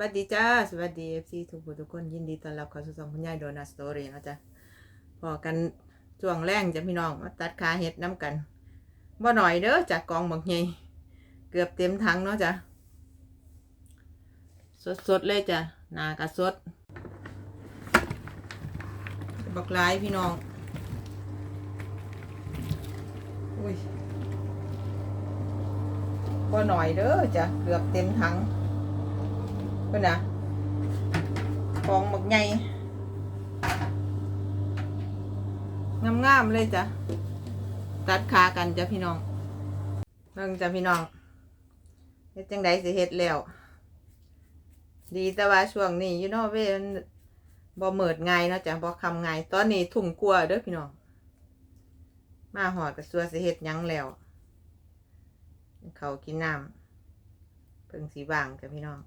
วัสดีจ้า สวัสดีเอฟซีทุกผู้ทุกคนยินดีต้อนรับเข้าสู่ช่องคุณยายโดนัทสตอรี่นะจ้ะพอกันช่วงแรงจะพี่น้องมาตัดขาเห็ดน้ำกันบ่หน่อยเด้อจากกองบักใหญ่เกือบเต็มถังเนาะจ้ะสดๆเลยจ้ะนากระสดบักหลายพี่น้องอุ้ยบ่หน่อยเด้อจ้ะเกือบเต็มถัง เพื่อนะกองหมึกใหญ่งามๆเลยจ้ะ ตัดขากันจ้ะพี่น้องเบิ่งจ้ะพี่น้องเฮ็ดจังไดสิเฮ็ดแล้ว ดีแต่ว่าช่วงนี้อยู่นอกเวนบ่เหมิดง่ายเนาะจ้ะบ่คำง่ายตอนนี้ทุ่มกลัวเด้อพี่น้อง มาหอดกับสัวสิเฮ็ดยังแล้ว เขากินน้ำเพิ่งสีบางจ้ะพี่น้อง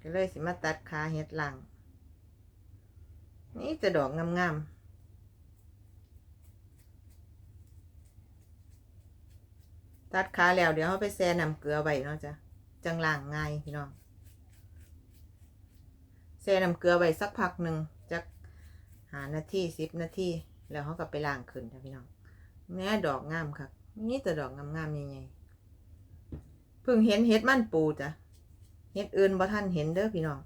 ก็เลยสิมาตัดขาเห็ดหลัง นี่จะดอกงามๆตัดขาแล้วเดี๋ยวเขาไปแช่น้ำเกลือไว้เนาะจ้ะจังล่างง่ายพี่น้องแช่น้ำเกลือไว้สักพักหนึ่งจักหานาทีสิบนาทีแล้วเขาก็ไปล้างขึ้นจ้ะพี่น้องแม่ดอกงามครับนี่แต่ดอกงามๆใหญ่ๆเพิ่งเห็นเห็ดมันปูจ้ะ เฮ็ดอื่นบ่ท่านเห็นเด้อพี่น้อง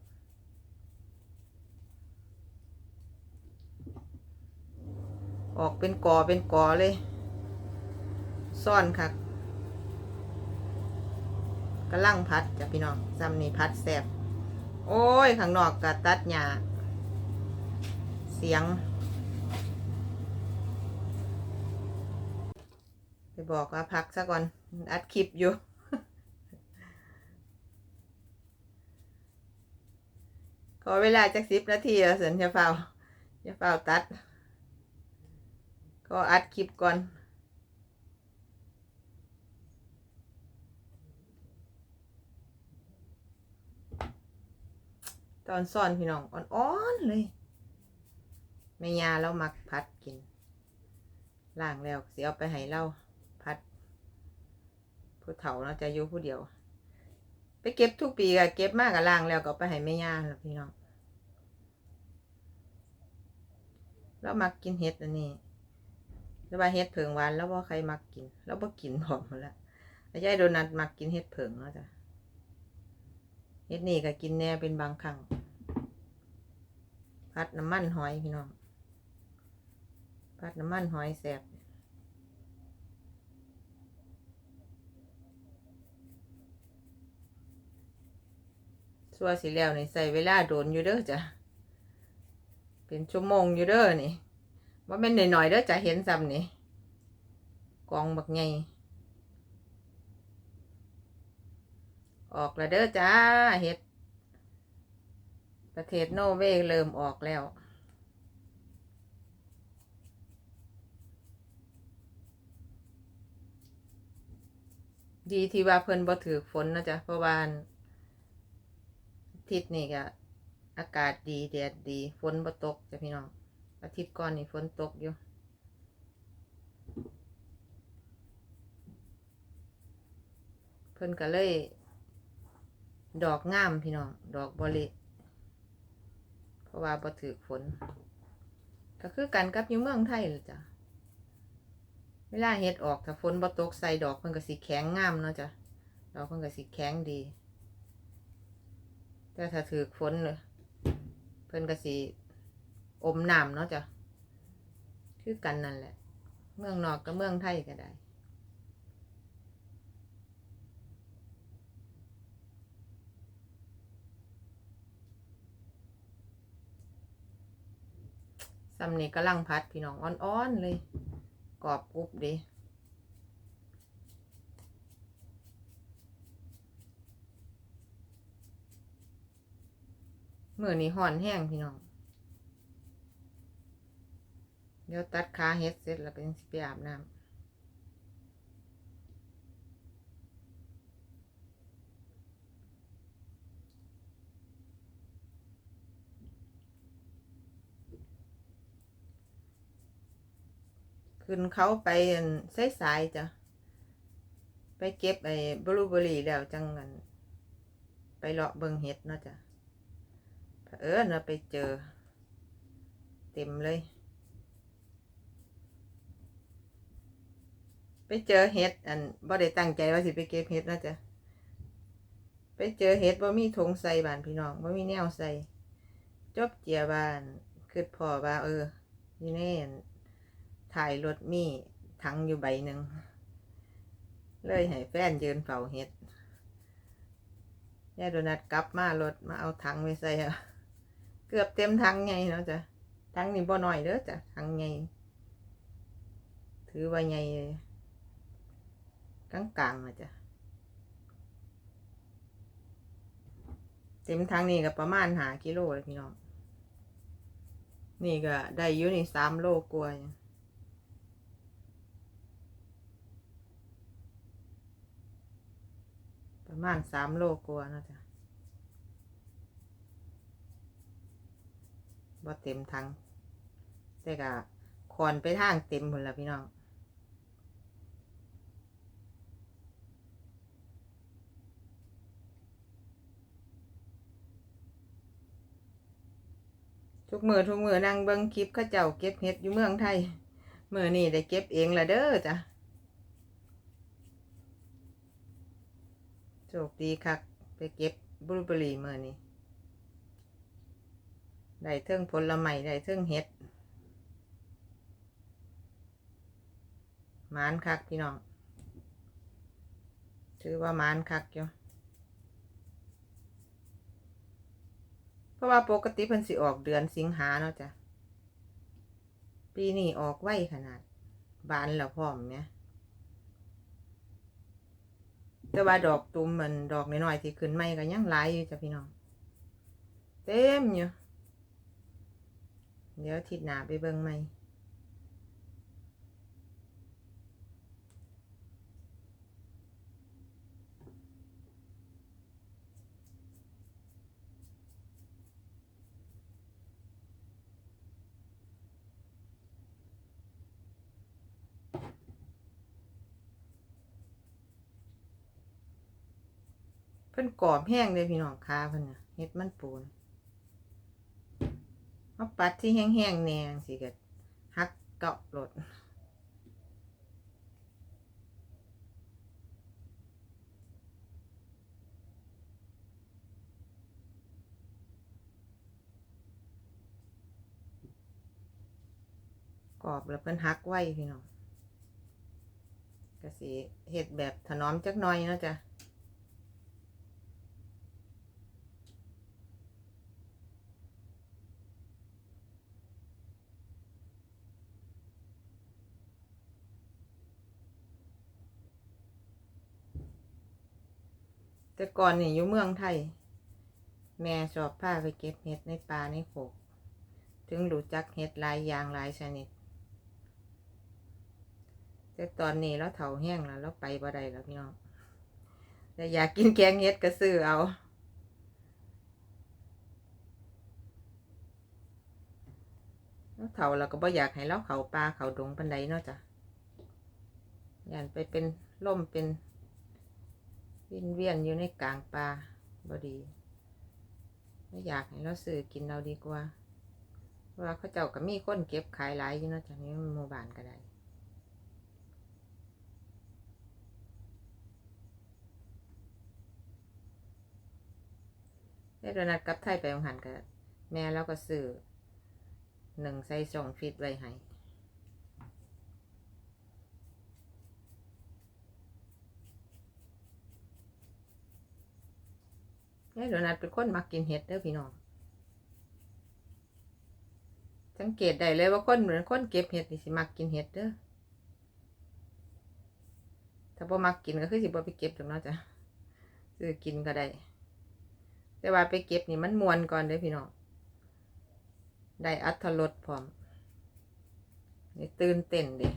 ออกเป็นกอเป็นกอเลย ซ่อนค่ะกระลังพัดจ้ะพี่น้องซ้ำนี่พัดแสบโอ้ย ข้างนอกกะตัดหญ้าเสียง ไปบอกว่าพักซะก่อน อัดคลิปอยู่ ขอเวลาจักสิบนาทีเสินจะเฝ้าจะเฝ้าตัด ก็อัดคลิปก่อน ตอนซ่อนพี่น้องอ่อนๆเลยแม่ยาเรามักพัดกินล่างแล้วเสียเอาไปให้เราพัดผู้เฒ่าเนาจะอยู่ผู้เดียว ไปเก็บทุกปีก็เก็บมากกับล่างแล้วก็ไปให้แม่ย่าแล้วพี่น้องแล้วมักกินเห็ดอันนี้แล้วว่าเห็ดเผิงหวานแล้วว่าใครมักกิน แล้วว่ากินหอมหมดละแล้วยายโดนัทมักกินเห็ดเผิงเนาะจ้ะเห็ดนี่ก็กินแน่เป็นบางครั้งพัดน้ำมันหอยพี่น้องพัดน้ำมันหอยแสบ สัวสิแล้วนี่ใส่เวลาโดนอยู่เด้อจ้ะ เป็นชั่วโมงอยู่เด้อนี่ว่าเป็นหน่อยๆเด้อจะเห็นซ้ำนี่กองบักไงออกแล้วเด้อจ้าเห็ด ประเทศโนเวย์เริ่มออกแล้วดีที่ว่าเพิ่นบ่ถือฝนนะจ๊ะเพราะว่า ทิศนี่ก็อากาศดีแดดดีฝนบ่ตกจ้ะพี่น้อง อาทิตย์ก่อนนี่ฝนตกอยู่เพิ่นก็เลย ดอกงามพี่น้อง ดอกบริเพราะว่าบ่ถือฝน ก็คือกันกับอยู่เมืองไทยเลยจ้ะเวลาเฮ็ดออกถ้าฝนบ่ตกใส่ดอกเพิ่นก็สิแข็งงามเนาะจ้ะดอกเพิ่นก็สิแข็งดี แต่ถ้าถือฝนเลยเพิ่นก็สิอมน้ำเนาะจ้ะคือกันนั่นแหละ เมืองนอกกับเมืองไทยก็ได้สำนี่กำลังพัดพี่น้องอ่อนๆเลย กรอบกรุบดี มือนี้ห่อนแห้งพี่น้อง เดี๋ยวตัดขาเฮ็ดเสร็จแล้วก็ยังสิไปอาบน้ำขึ้นเขาไปสายจ้ะ ไปเก็บไอ้บลูเบอรี่แล้วจังกันไปเลาะเบิงเห็ดเนาะจ้ะ อิญเราไปเจอ เต็มเลย ไปเจอเห็ดอันบ่ได้ตั้งใจว่าสิไปเก็บเห็ดนะจ้ะไปเจอเห็ดบ่มีถงใส่บานพี่น้องบ่มีแนวใส่จบเจียบานคือพอว่าเออนี่แน่ถ่ายรถมีถังอยู่ใบหนึ่งเลยให้แฟนยืนเฝ้าเห็ดยายโดนัทกลับมารถมาเอาถังไว้ใส่อะ เกือบเต็มถังไงเนาะจ้ะถังนี่บ่น้อยเด้อจ้ะถังไงถือว่าไงกลางกลางนะจ้ะเต็มถังนี่ก็ประมาณหากิโลเลยพี่น้องนี่ก็ได้อยู่นี่สามโลกว่าประมาณสามโลกว่าเนาะจ้ะ บ่เต็มทั้งแต่ก็คอนไปทางเต็มหมดแล้วพี่น้อง ทุกมือทุกมือนั่งเบิ้งคลิปข้าเจ้าเก็บเห็ดอยู่เมืองไทยมือนี่ได้เก็บเองละเด้อจ้ะโชคดีคักไปเก็บบลูเบอร์รี่มือนี่ ได้เทิงผลไม้ได้เทิงเห็ดมานคักพี่น้องถือว่ามานคักอยู่เพราะว่าปกติเพิ่นสิออกเดือนสิงหาเนาะจ้ะปีนี้ออกไวขนาด บานแล้วพร้อมเนี่ยแต่ว่าดอกตุ่มมันดอกน้อยๆที่ขึ้นใหม่ก็ยังหลายอยู่จ้ะพี่น้อง เต็มอยู่ เดี๋ยวทิดหนาไปเบิ่งใหม่เพิ่นกรอบแห้งเลยพี่น้องค้าเพิ่นน่ะเฮ็ดมันปูน เอาปัดที่แห้งๆแหนงสิก็หักเกาะรถกรอบแล้วเพิ่นหักไว้พี่น้องก็สิเฮ็ดแบบถนอมจักหน่อยเนาะจ้ะ แต่ก่อนนี่อยู่เมืองไทย แม่ชอบพาไปเก็บเห็ดในป่าในโขกถึงรู้จักเห็ดหลายอย่างหลายชนิด แต่ตอนนี้เราเถาแห้งแล้วเราไปบ่ได้แล้วพี่น้องแต่อยากกินแกงเห็ดก็ซื้อเอาแล้วเถาเราก็บ่อยากให้เราเขาป่าเขาดงปันใดเนาะจ้ะอยากไปเป็นล่มเป็น วินเวียนอยู่ในกลางป่าบ่ดีไม่อยากให้เราซื้อกินเราดีกว่าเพราะว่าเขาเจ้าก็มีคนเก็บขายหลายอยู่นาะจากนี้หมู่บ้านก็ได้ได้โดนัทกับไทยไปองหันกับแม่แล้วก็ซื้อหนึ่งใส่สองฟิตไว้ให้ ได้โดนัทเป็นคนมักกินเห็ดเด้อพี่น้อง สังเกตได้เลยว่าคนเหมือนคนเก็บเห็ดนี่สิมักกินเห็ดเด้อ ถ้าบ่มักกินก็คือสิบ่ไปเก็บจังเนาะจ้ะซื้อกินก็ได้ แต่ว่าไปเก็บนี่มันมวนก่อนเด้อพี่น้อง ได้อัตรสพร้อมนี่ตื่นเต้นเด้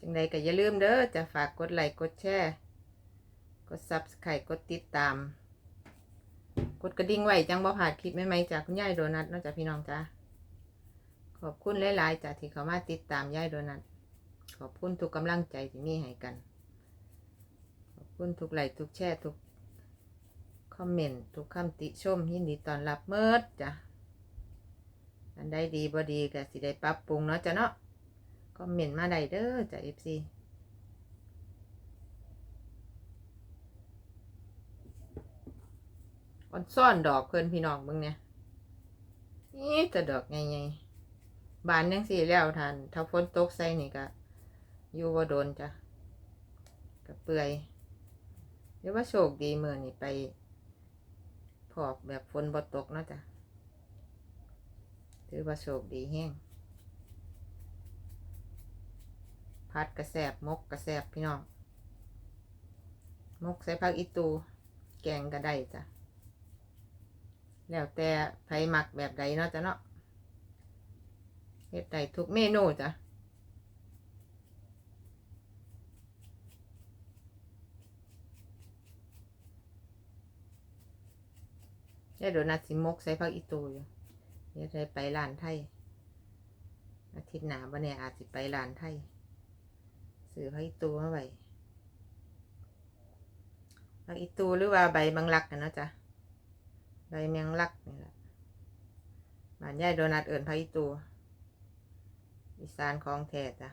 จังใดก็อย่าลืมเด้อจะฝากกดไลค์กดแชร์กด Subscribe กดติดตาม กดกระดิ่งไว้จังบ่พลาดคลิปใหม่ๆจากคุณยายโดนัทนาะจ้ะพี่น้องจ้าขอบคุณหลายๆจ้ะที่เขามาติดตามยายโดนัทขอบคุณทุกกำลังใจที่มีให้กัน ขอบคุณทุกไลค์ทุกแชร์ทุกคอมเมนต์ทุกคำติชมยินดีต้อนรับเมิดจ้ะอันใดดีบ่ดีก็สิได้ปรับปรุงเนาะจ้ะเนาะ คอมเมนต์มาได้เด้อจ้ะ FC อ่อนซ่อนดอกเพิ่นพี่น้องเบิ่งเนี่ยนี่แต่ดอกใหญ่ๆบานยังสี่แล้วทานถ้าฝนตกใส่นี่ก็อยู่บ่โดนจ้ะก็เปื่อยเรียกว่าโชคดีเมื้อนี่ไปพอกแบบฝนบ่ตกเนาะจ้ะถือว่าโชคดีแฮง พัดกระแสบมกกระแสบพี่น้อง มกใส่ผักอีตู แกงก็ได้จ้ะ แล้วแต่ไผมักแบบใดเนาะจ้ะเนาะเฮ็ดได้ทุกเมนูจ้ะยายโดนัทสิมกใส่ผักอีตูอยู่เดี๋ยวไปร้านไทย อาทิตย์หน้าบ่แน่อาจสิไปร้านไทย ซื้อผักอีตูมาไว้ผักอีตูหรือว่าใบบังลักกันนะจ้ะใบแมงลักนี่แหละบ้านยายโดนัทเอิญพาอีตูอีสานของแท้จ้ะ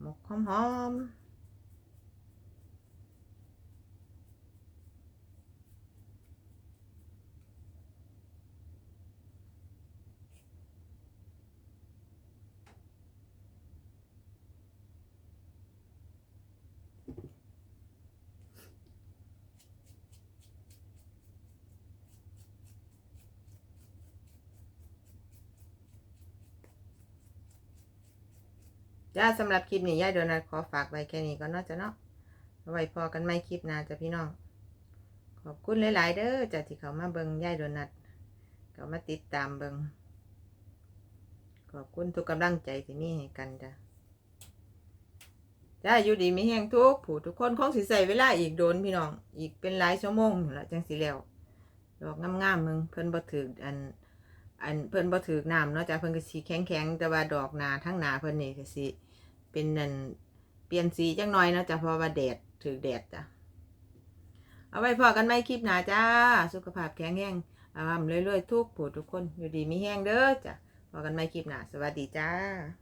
หมกหอมห จ้าสำหรับคลิปนี้ยาโดนัทขอฝากไว้แค่นี้ก่อนเนาะจ้ะเนาะไว้พอกันไม่คลิปหน้าจ้ะพี่น้อง ขอบคุณหลาย ๆ เด้อจ้ะที่เขามาเบิงยาโดนัทเขามาติดตามเบิงขอบคุณทุกกำลังใจที่มีให้กันจ้ะจ้าอยู่ดีมีแห้งทุกผู้ทุกคนคงสิใส่เวลาอีกโดนพี่น้อง อีกเป็นหลายชั่วโมงละจังสิแล้วดอกงามๆมึงเพิ่นบ่ถืออัน อันเพิ่นบ่ถือน้ำเนาะจ้ะเพิ่นก็สีแข็งๆแต่ว่าดอกหนาทั้งหนาเพิ่นนี่ก็สิเป็นนั่นเปลี่ยนสีจังหน่อยเนาะจ้ะเพราะว่าแดดถือแดดจ้ะเอาไว้พอกันไหมคลิปหน้าจ้า สุขภาพแข็งแรงอารมเรื่อยๆทุกผู้ทุกคนอยู่ดีมีแห้งเด้อจ้ะพอกันไหมคลิปหน้าสวัสดีจ้า